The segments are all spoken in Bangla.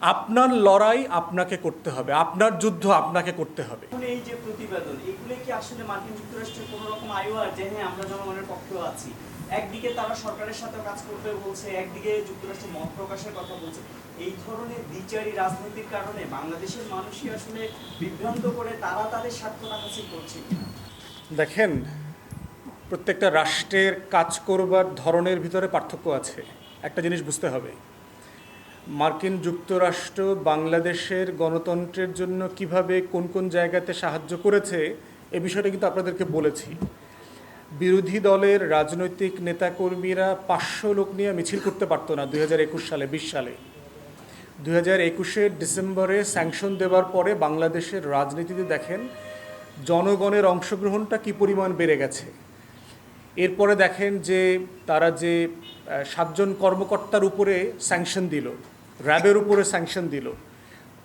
আপনার লড়াই আপনাকে করতে হবে আপনার যুদ্ধ আপনাকে করতে হবে। এই যে প্রতিবেদন এগুলো কি আসলে মার্কিন যুক্তরাষ্ট্রের কোনো রকম আইওয়ার যে হ্যাঁ আমরা জনগণের পক্ষেও আছি? একদিকে তারা সরকারের সাথে কাজ করতে বলছে একদিকে যুক্তরাষ্ট্র মত প্রকাশের কথা বলছে। এই ধরনের দ্বিচারী রাজনৈতিক কারণে বাংলাদেশের মানুষই আসলে বিভ্রান্ত করে তারা তাদের স্বার্থটা হাসিল করছে দেখেন প্রত্যেকটা রাষ্ট্রের কাজ করবার ধরনের ভিতরে পার্থক্য আছে। একটা জিনিস বুঝতে হবে মার্কিন যুক্তরাষ্ট্র বাংলাদেশের গণতন্ত্রের জন্য কীভাবে কোন কোন জায়গাতে সাহায্য করেছে, এ বিষয়টা কিন্তু আপনাদেরকে বলেছি। বিরোধী দলের রাজনৈতিক নেতাকর্মীরা পাঁচশো লোক নিয়ে মিছিল করতে পারতো না দু হাজার একুশ সালে, বিশ সালে। দুই হাজার একুশের ডিসেম্বরে স্যাংশন দেওয়ার পরে বাংলাদেশের রাজনীতিতে দেখেন, জনগণের অংশগ্রহণটা কি পরিমাণ বেড়ে গেছে। এরপরে দেখেন যে তারা যে সাতজন কর্মকর্তার উপরে স্যাংশন দিল। র্যাবের উপরে স্যাংশন দিল।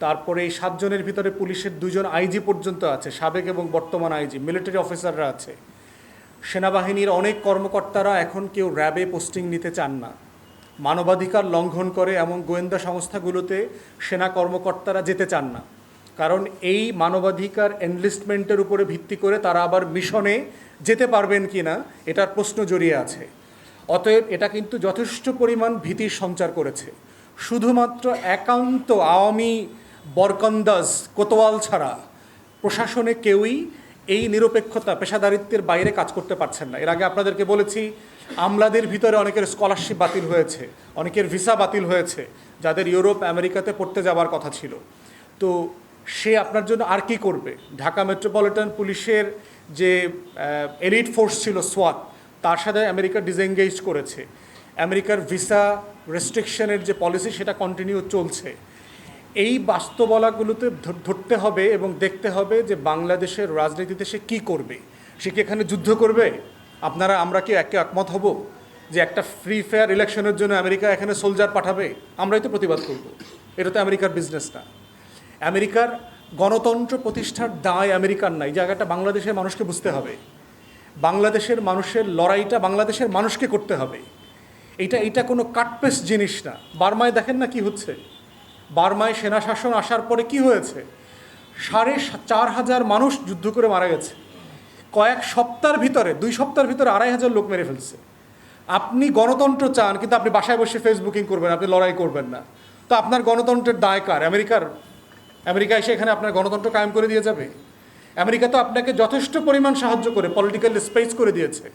তারপরে এই সাতজনের ভিতরে পুলিশের দুজন আইজি পর্যন্ত আছে, সাবেক এবং বর্তমান আইজি মিলিটারি অফিসাররা আছে। সেনাবাহিনীর অনেক কর্মকর্তারা এখন কেউ র্যাবে পোস্টিং নিতে চান না। মানবাধিকার লঙ্ঘন করে এমন গোয়েন্দা সংস্থাগুলোতে সেনা কর্মকর্তারা যেতে চান না। কারণ এই মানবাধিকার এনলিস্টমেন্টের উপরে ভিত্তি করে তারা আবার মিশনে যেতে পারবেন কি না, এটার প্রশ্ন জড়িয়ে আছে। অতএব এটা কিন্তু যথেষ্ট পরিমাণ ভীতির সঞ্চার করেছে। শুধুমাত্র একান্ত আওয়ামী বরকন্দাজ কোতোয়াল ছাড়া প্রশাসনে কেউই এই নিরপেক্ষতা, পেশাদারিত্বের বাইরে কাজ করতে পারছেন না। এর আগে আপনাদেরকে বলেছি, আমলাদের ভিতরে অনেকের স্কলারশিপ বাতিল হয়েছে, অনেকের ভিসা বাতিল হয়েছে, যাদের ইউরোপ, আমেরিকাতে পড়তে যাওয়ার কথা ছিল। তো সে আপনার জন্য আর কি করবে? ঢাকা মেট্রোপলিটন পুলিশের যে এলিট ফোর্স ছিল সোয়াত তার সাথে আমেরিকা ডিসএঙ্গেজ করেছে। আমেরিকার ভিসা রেস্ট্রিকশনের যে পলিসি সেটা কন্টিনিউ চলছে। এই বাস্তবলাগুলোতে ধরতে হবে এবং দেখতে হবে যে বাংলাদেশের রাজনীতিতে সে কী করবে। সে কি এখানে যুদ্ধ করবে? আপনারা, আমরা কি একে একমত হব যে একটা ফ্রি ফেয়ার ইলেকশনের জন্য আমেরিকা এখানে সোলজার পাঠাবে? আমরাই তো প্রতিবাদ করব। এটা তো আমেরিকার বিজনেস না। আমেরিকার গণতন্ত্র প্রতিষ্ঠার দায় আমেরিকার নাই জায়গাটা বাংলাদেশের মানুষকে বুঝতে হবে। বাংলাদেশের মানুষের লড়াইটা বাংলাদেশের মানুষকে করতে হবে। এটা এটা কোনো কাটপেস জিনিস না। বার্মায় দেখেন না কি হচ্ছে? বার্মায় সেনা শাসন আসার পরে কি হয়েছে? সাড়ে চার হাজার মানুষ যুদ্ধ করে মারা গেছে। কয়েক সপ্তাহের ভিতরে, দুই সপ্তাহের ভিতরে আড়াই হাজার লোক মেরে ফেলছে। আপনি গণতন্ত্র চান, কিন্তু আপনি বাসায় বসে ফেসবুকিং করবেন, আপনি লড়াই করবেন না। তো আপনার গণতন্ত্রের দায় কার? আমেরিকার? আমেরিকা এসে এখানে আপনার গণতন্ত্র কায়েম করে দিয়ে যাবে? আমেরিকা তো আপনাকে যথেষ্ট পরিমাণ সাহায্য করে পলিটিক্যাল স্পেস করে দিয়েছে।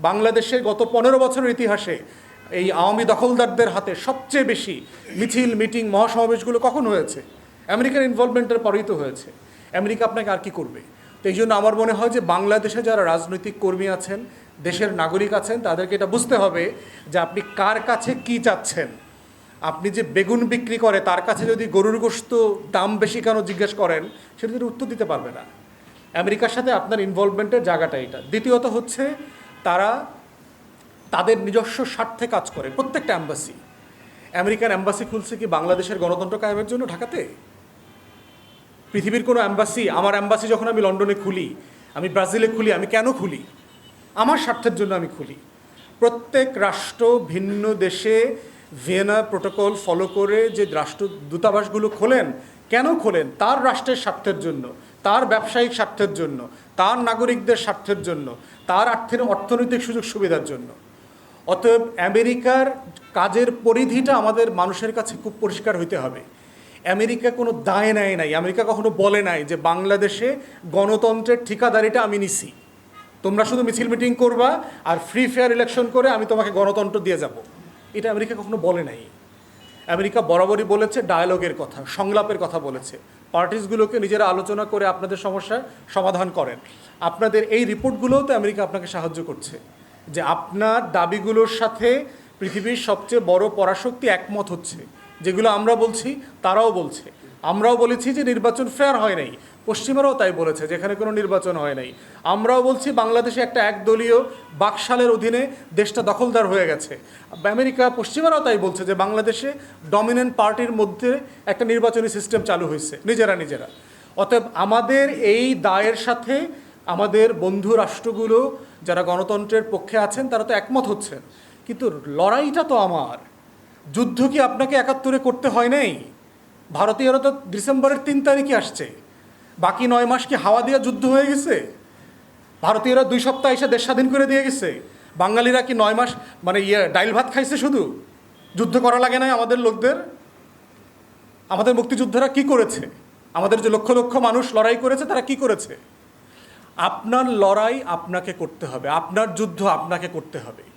বাংলাদেশের গত পনেরো বছরের ইতিহাসে এই আওয়ামী দখলদারদের হাতে সবচেয়ে বেশি মিছিল, মিটিং, মহাসমাবেশগুলো কখন হয়েছে? আমেরিকার ইনভলভমেন্টের পরেই তো হয়েছে। আমেরিকা আপনাকে আর কি করবে? তো এই জন্য আমার মনে হয় যে বাংলাদেশে যারা রাজনৈতিক কর্মী আছেন, দেশের নাগরিক আছেন, তাদেরকে এটা বুঝতে হবে যে আপনি কার কাছে কি চাচ্ছেন। আপনি যে বেগুন বিক্রি করে তার কাছে যদি গরুর গোস্ত দাম বেশি কেন জিজ্ঞেস করেন, সেটা তিনি উত্তর দিতে পারবে না। আমেরিকার সাথে আপনার ইনভলভমেন্টের জায়গাটা এটা। দ্বিতীয়ত হচ্ছে তারা তাদের নিজস্ব স্বার্থে কাজ করে। প্রত্যেকটা অ্যাম্বাসি আমেরিকান অ্যাম্বাসি খুলছে কি বাংলাদেশের গণতন্ত্র কায়েমের জন্য ঢাকাতে? পৃথিবীর কোনো অ্যাম্বাসি আমার অ্যাম্বাসি যখন আমি লন্ডনে খুলি, আমি ব্রাজিলে খুলি, আমি কেন খুলি? আমার স্বার্থের জন্য আমি খুলি। প্রত্যেক রাষ্ট্র ভিন্ন দেশে ভিয়েনা প্রোটোকল ফলো করে যে রাষ্ট্র দূতাবাসগুলো খোলেন, কেন খোলেন? তার রাষ্ট্রের স্বার্থের জন্য, তার ব্যবসায়িক স্বার্থের জন্য, তার নাগরিকদের স্বার্থের জন্য, তার আর্থিক অর্থনৈতিক সুযোগ সুবিধার জন্য। অতএব আমেরিকার কাজের পরিধিটা আমাদের মানুষের কাছে খুব পরিষ্কার হইতে হবে। আমেরিকা কোনো দায় নেয় নাই, আমেরিকা কখনো বলে নাই যে বাংলাদেশে গণতন্ত্রের ঠিকাদারিটা আমি নিছি। তোমরা শুধু মিছিল মিটিং করবা আর ফ্রি ফেয়ার ইলেকশন করে আমি তোমাকে গণতন্ত্র দিয়ে যাব। এটা আমেরিকা কখনো বলে নাই। আমেরিকা বরাবরই বলেছে ডায়ালগের কথা, সংলাপের কথা বলেছে। পার্টিসগুলোকে নিজেরা আলোচনা করে আপনাদের সমস্যার সমাধান করেন। আপনাদের এই রিপোর্টগুলোও তো আমেরিকা আপনাকে সাহায্য করছে। যে আপনার দাবিগুলোর সাথে পৃথিবীর সবচেয়ে বড় পরাশক্তি একমত হচ্ছে, যেগুলো আমরা বলছি, তারাও বলছে। আমরাও বলেছি যে নির্বাচন ফেয়ার হয় নাই। পশ্চিমারাও তাই বলেছে, যেখানে কোনো নির্বাচন হয় নাই। আমরাও বলছি বাংলাদেশে একটা একদলীয় বাকশালের অধীনে দেশটা দখলদার হয়ে গেছে। আমেরিকা, পশ্চিমারাও তাই বলছে যে বাংলাদেশে ডমিনেন্ট পার্টির মধ্যে একটা নির্বাচনী সিস্টেম চালু হয়েছে, নিজেরা নিজেরা। অতএব আমাদের এই দায়ের সাথে আমাদের বন্ধু রাষ্ট্রগুলো যারা গণতন্ত্রের পক্ষে আছেন, তারা তো একমত হচ্ছেন। কিন্তু লড়াইটা তো আমার। যুদ্ধ কি আপনাকে একাত্তরে করতে হয় নাই? ভারতীয়রা তো ডিসেম্বরের তিন তারিখে আসছে। বাকি নয় মাস কি হাওয়া দিয়ে যুদ্ধ হয়ে গেছে? ভারতীয়রা দুই সপ্তাহ এসে দেশ স্বাধীন করে দিয়ে গেছে। বাঙালিরা কি নয় মাস মানে ইয়ে ডাইল ভাত খাইছে শুধু? যুদ্ধ করা লাগে নাই আমাদের লোকদের? আমাদের মুক্তিযোদ্ধারা কি করেছে? আমাদের যে লক্ষ লক্ষ মানুষ লড়াই করেছে, তারা কি করেছে? আপনার লড়াই আপনাকে করতে হবে আপনার যুদ্ধ আপনাকে করতে হবে।